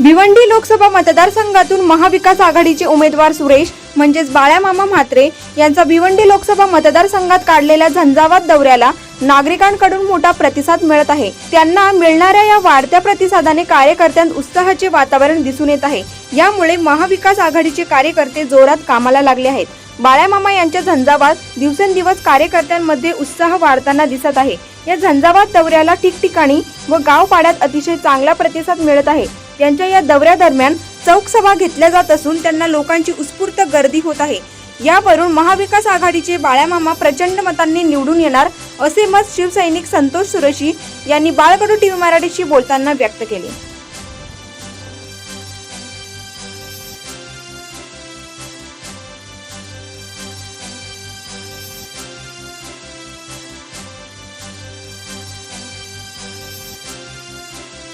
भिवंडी लोकसभा मतदारसंघातून महाविकास आघाडीचे उमेदवार सुरेश म्हणजेच बाळ्यामामा म्हात्रे यांचा भिवंडी लोकसभा मतदारसंघात काढलेल्या झंझावात दौऱ्याला नागरिकांकडून मोठा प्रतिसाद मिळत आहे. त्यांना मिळणाऱ्या या वाढत्या प्रतिसादाने कार्यकर्त्यांत उत्साहाचे वातावरण दिसून येत आहे. यामुळे महाविकास आघाडीचे कार्यकर्ते जोरात कामाला लागले आहेत. बाळ्यामामा यांच्या झंझावात दिवसेंदिवस कार्यकर्त्यांमध्ये उत्साह वाढताना दिसत आहे. या झंझावात दौऱ्याला ठिकठिकाणी व गावपाड्यात अतिशय चांगला प्रतिसाद मिळत आहे. यांच्या या दौऱ्यादरम्यान चौक सभा घेतल्या जात असून त्यांना लोकांची उत्स्फूर्त गर्दी होत आहे. यावरून महाविकास आघाडीचे बाळ्यामामा प्रचंड मतांनी निवडून येणार असे मत शिवसैनिक संतोष सुरेशी यांनी बाळकडू टीव्ही मराठीशी बोलताना व्यक्त केले.